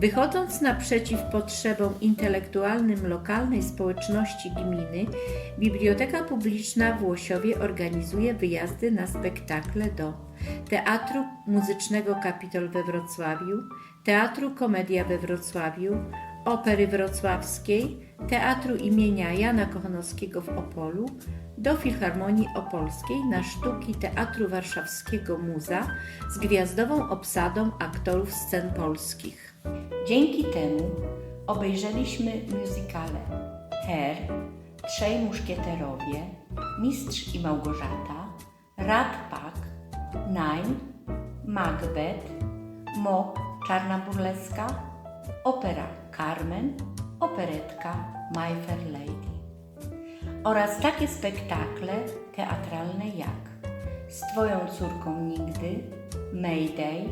Wychodząc naprzeciw potrzebom intelektualnym lokalnej społeczności gminy, Biblioteka Publiczna w Łosiowie organizuje wyjazdy na spektakle do Teatru Muzycznego Kapitol we Wrocławiu, Teatru Komedia we Wrocławiu, Opery Wrocławskiej, Teatru imienia Jana Kochanowskiego w Opolu, do Filharmonii Opolskiej na sztuki Teatru Warszawskiego Muza z gwiazdową obsadą aktorów scen polskich. Dzięki temu obejrzeliśmy musicale Her, Trzej Muszkieterowie, Mistrz i Małgorzata, Rat Pak, Nine, Macbeth, Mok, Czarna Burleska, opera Carmen, operetka My Fair Lady oraz takie spektakle teatralne jak Z Twoją córką nigdy, Mayday,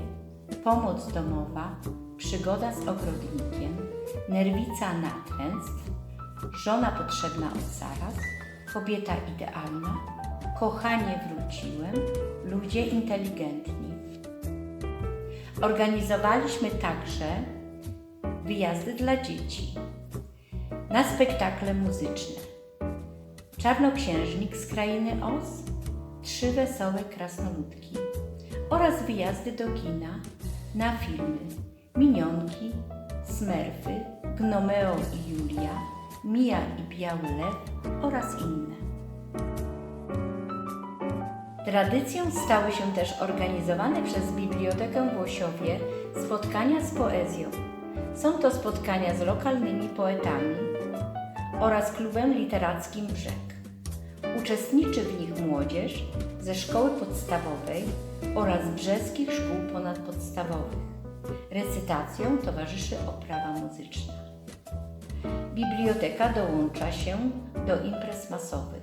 Pomoc domowa, Przygoda z ogrodnikiem, Nerwica natręstw, Żona potrzebna od zaraz, Kobieta idealna, Kochanie wróciłem, Ludzie inteligentni. Organizowaliśmy także wyjazdy dla dzieci na spektakle muzyczne. Czarnoksiężnik z krainy Oz, Trzy wesołe krasnoludki oraz wyjazdy do kina na filmy Minionki, Smerfy, Gnomeo i Julia, Mija i Biały Lew oraz inne. Tradycją stały się też organizowane przez Bibliotekę w Łosiowie spotkania z poezją. Są to spotkania z lokalnymi poetami oraz klubem literackim Brzeg. Uczestniczy w nich młodzież ze szkoły podstawowej oraz brzeskich szkół ponadpodstawowych. Recytacją towarzyszy oprawa muzyczna. Biblioteka dołącza się do imprez masowych,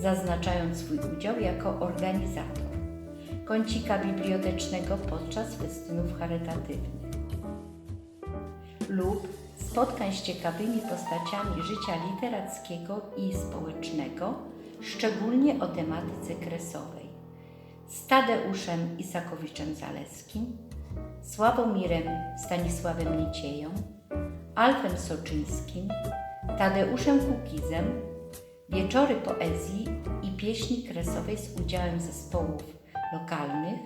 zaznaczając swój udział jako organizator kącika bibliotecznego podczas festynów charytatywnych lub spotkań z ciekawymi postaciami życia literackiego i społecznego, szczególnie o tematyce kresowej. Z Tadeuszem Isakowiczem Zaleskim, Sławomirem Stanisławem Nicieją, Alfem Soczyńskim, Tadeuszem Kukizem, wieczory poezji i pieśni kresowej z udziałem zespołów lokalnych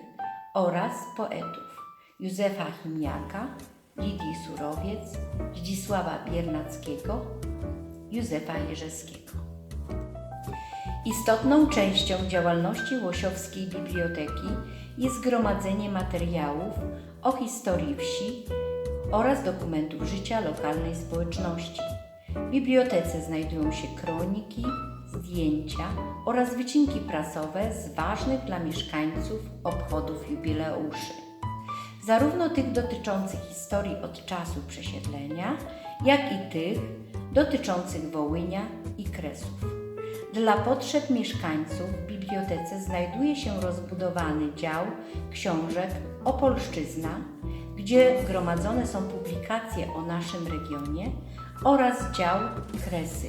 oraz poetów Józefa Chimiaka, Lidii Surowiec, Zdzisława Biernackiego, Józefa Jerzewskiego. Istotną częścią działalności Łosiowskiej Biblioteki jest gromadzenie materiałów o historii wsi oraz dokumentów życia lokalnej społeczności. W bibliotece znajdują się kroniki, zdjęcia oraz wycinki prasowe z ważnych dla mieszkańców obchodów jubileuszy zarówno tych dotyczących historii od czasu przesiedlenia, jak i tych dotyczących Wołynia i Kresów. Dla potrzeb mieszkańców w bibliotece znajduje się rozbudowany dział książek Opolszczyzna, gdzie gromadzone są publikacje o naszym regionie oraz dział Kresy,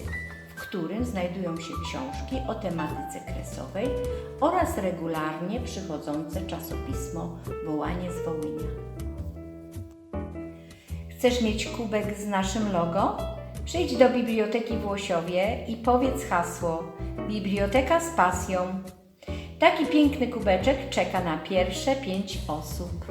którym znajdują się książki o tematyce kresowej oraz regularnie przychodzące czasopismo Wołanie z Wołynia. Chcesz mieć kubek z naszym logo? Przyjdź do biblioteki w Łosiowie i powiedz hasło Biblioteka z pasją. Taki piękny kubeczek czeka na pierwsze pięć osób.